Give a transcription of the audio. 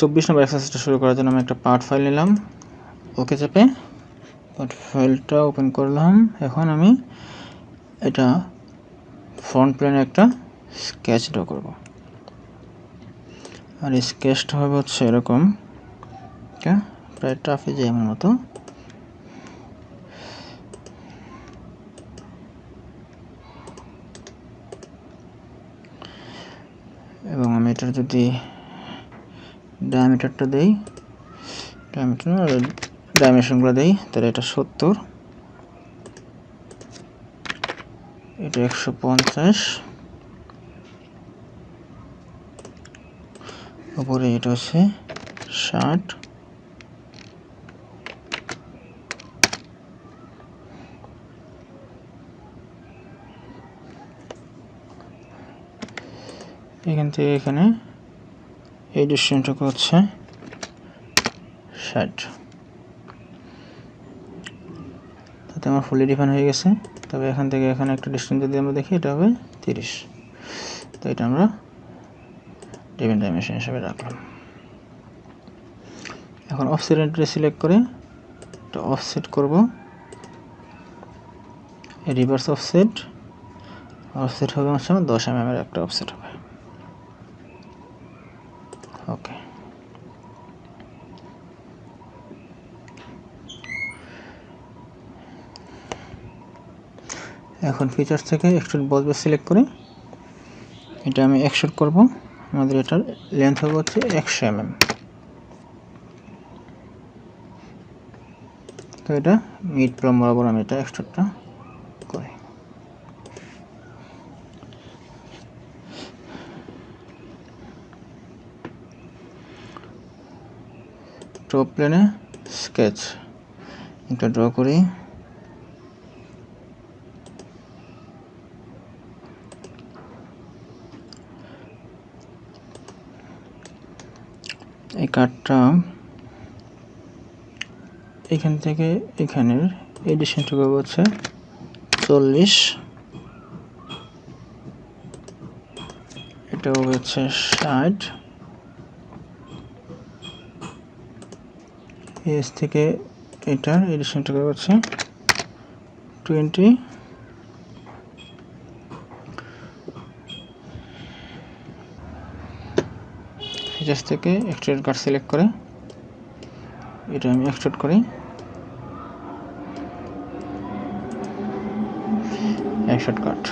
চব্বিশ নম্বর এক্সারসাইজটা শুরু করার জন্য আমি একটা পার্ট ফাইল নিলাম। ওকে চেপে। পার্ট ফাইলটা ওপেন করলাম। এখন আমি এটা ফ্রন্ট প্লেনে একটা স্কেচ ড্র করব। আর এই স্কেচটা হবে হচ্ছে এরকম। প্রায় ট্রাফে যায় আমার মতো। এবং আমি এটার যদি ডায়ামিটারটা দেই। ডায়ামিটার ডাইমেনশনগুলো দেই, তাহলে এটা সত্তর। এটা একশো পঞ্চাশ। উপরে এটা হচ্ছে ষাট। এখান থেকে এখানে এই ডিস্টেন্সটুকু হচ্ছে ষাট। তাতে আমার ফুলি ডিফাইন হয়ে গেছে। তবে এখান থেকে এখানে একটা ডিস্টেন্স যদি আমরা দেখি, এটা হবে তিরিশ। তো এটা আমরা ডিভেন ডাইমেনশন হিসাবে রাখলাম। এখন অফসেট এন্ট্রি সিলেক্ট করে এটা অফসেট করব। রিভার্স অফসেট অফসেট হবে আমার সময় দশ এম এর একটা অফসেট হবে ওকে এখন ফিচার্স থেকে এক্সট্রুড বলবে সিলেক্ট করে। এটা আমি এক্সট্রুড করব। আমাদের এটার লেন্থ হবে হচ্ছে একশো এম তো এটা মিড প্রম বরাবর আমি এটা এক্সট্রুডটা করি। টপ প্লেনে স্কেচ এটা ড্র করি। এই কার্ডটা এখান থেকে এখানের এই এডিশনটুকু হচ্ছে চল্লিশ। এটা হচ্ছে ষাট। এস থেকে এটার এডিশনটুকু হচ্ছে টোয়েন্টি ফিচার্স থেকে এক্সট্রেড কার্ড সিলেক্ট করে এটা আমি এক্সট্রেড করি। এক্সট্রেড কাট